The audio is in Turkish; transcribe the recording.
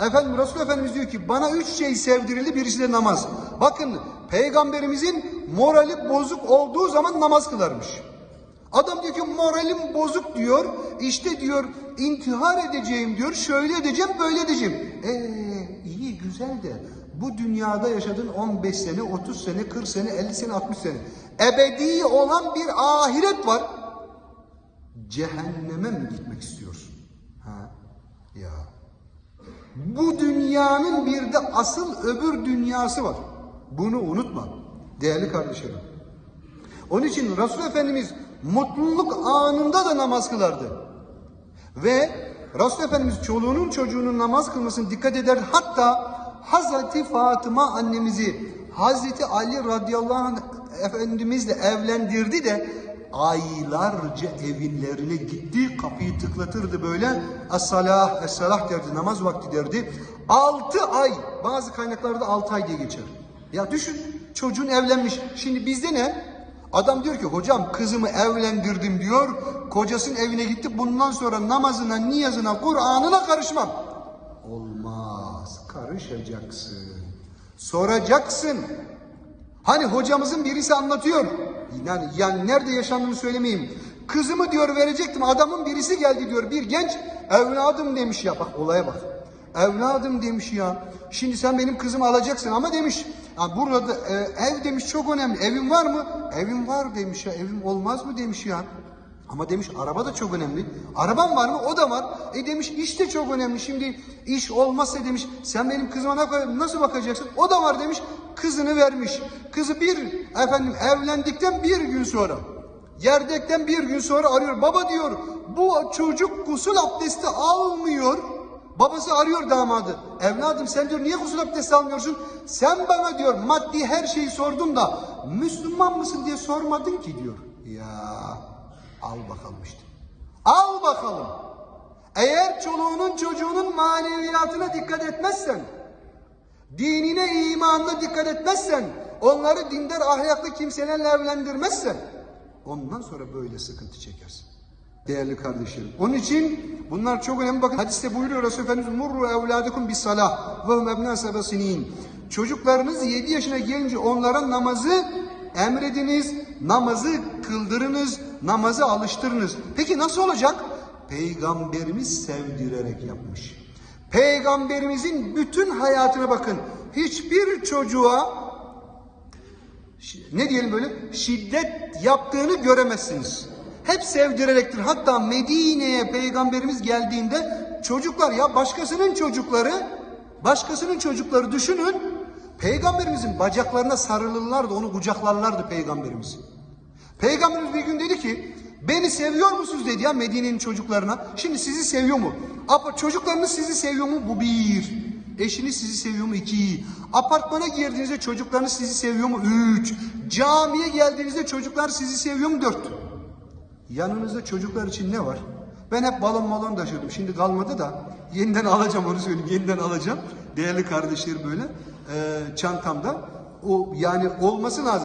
Efendim Resul Efendimiz diyor ki bana üç şey sevdirildi birisi de namaz. Bakın peygamberimizin morali bozuk olduğu zaman namaz kılarmış. Adam diyor ki moralim bozuk diyor. İşte diyor intihar edeceğim diyor. Şöyle edeceğim böyle edeceğim. Eee iyi güzel de bu dünyada yaşadığın 15 sene, 30 sene, 40 sene, 50 sene, 60 sene. Ebedi olan bir ahiret var. Cehenneme mi gitmek istiyorsun? Ha? Ya. Bu dünyanın bir de asıl öbür dünyası var. Bunu unutma değerli kardeşlerim. Onun için Resul Efendimiz mutluluk anında da namaz kılardı. Ve Resul Efendimiz çoluğunun çocuğunun namaz kılmasını dikkat eder. Hatta Hazreti Fatıma annemizi Hazreti Ali radıyallahu anh Efendimizle evlendirdi de aylarca evlerine gitti kapıyı tıklatırdı böyle es-salah derdi namaz vakti derdi. Altı ay bazı kaynaklarda altı ay diye geçer. Ya düşün çocuğun evlenmiş. Şimdi bizde ne? Adam diyor ki hocam kızımı evlendirdim diyor. Kocasının evine gitti. Bundan sonra namazına, niyazına, Kur'an'ına karışmam. Olmaz. Karışacaksın. Soracaksın. Hani hocamızın birisi anlatıyor. Yani, yani nerede yaşandığını söylemeyeyim. Kızımı diyor verecektim. Adamın birisi geldi diyor. Bir genç evladım demiş ya. Bak olaya bak. Evladım demiş ya. Şimdi sen benim kızımı alacaksın ama demiş. Ya burada e, ev demiş çok önemli. Evin var mı? Evim var demiş ya. Evim olmaz mı demiş ya. Ama demiş araba da çok önemli. Araban var mı? O da var. E demiş iş de çok önemli. Şimdi iş olmazsa demiş sen benim kızıma nasıl bakacaksın? O da var demiş. Kızını vermiş. Kızı bir efendim evlendikten bir gün sonra yerdekten bir gün sonra arıyor. Baba diyor bu çocuk gusül abdesti almıyor. Babası arıyor damadı. Evladım sen diyor niye gusül abdesti almıyorsun? Sen bana diyor maddi her şeyi sordun da Müslüman mısın diye sormadın ki diyor. Ya al bakalım işte. Al bakalım. Eğer çoluğunun çocuğunun maneviyatına dikkat etmezsen, dinine imanına dikkat etmezsen, onları dindar ahlaklı kimselerle evlendirmezsen, ondan sonra böyle sıkıntı çekersin. Değerli kardeşlerim. Onun için bunlar çok önemli. Bakın hadiste buyuruyor Resulü Efendimiz murru evladukum bis salah ve hum ebna. Çocuklarınız 7 yaşına gelince onlara namazı emrediniz, namazı kıldırınız, namazı alıştırınız. Peki nasıl olacak? Peygamberimiz sevdirerek yapmış. Peygamberimizin bütün hayatına bakın. Hiçbir çocuğa ne diyelim böyle şiddet yaptığını göremezsiniz. Hep sevdirerektir. Hatta Medine'ye peygamberimiz geldiğinde çocuklar ya başkasının çocukları başkasının çocukları düşünün. Peygamberimizin bacaklarına sarılırlardı onu kucaklarlardı peygamberimiz. Peygamberimiz bir gün dedi ki beni seviyor musunuz dedi ya Medine'nin çocuklarına. Şimdi sizi seviyor mu? Apa çocuklarınız sizi seviyor mu? Bu bir. Eşiniz sizi seviyor mu? İki. Apartmana girdiğinizde çocuklarınız sizi seviyor mu? Üç. Camiye geldiğinizde çocuklar sizi seviyor mu? Dört. Yanınızda çocuklar için ne var? Ben hep balon balon taşıyordum. Şimdi kalmadı da yeniden alacağım onu söyleyeyim. Yeniden alacağım. Değerli kardeşlerim böyle e, çantamda. O yani olması lazım.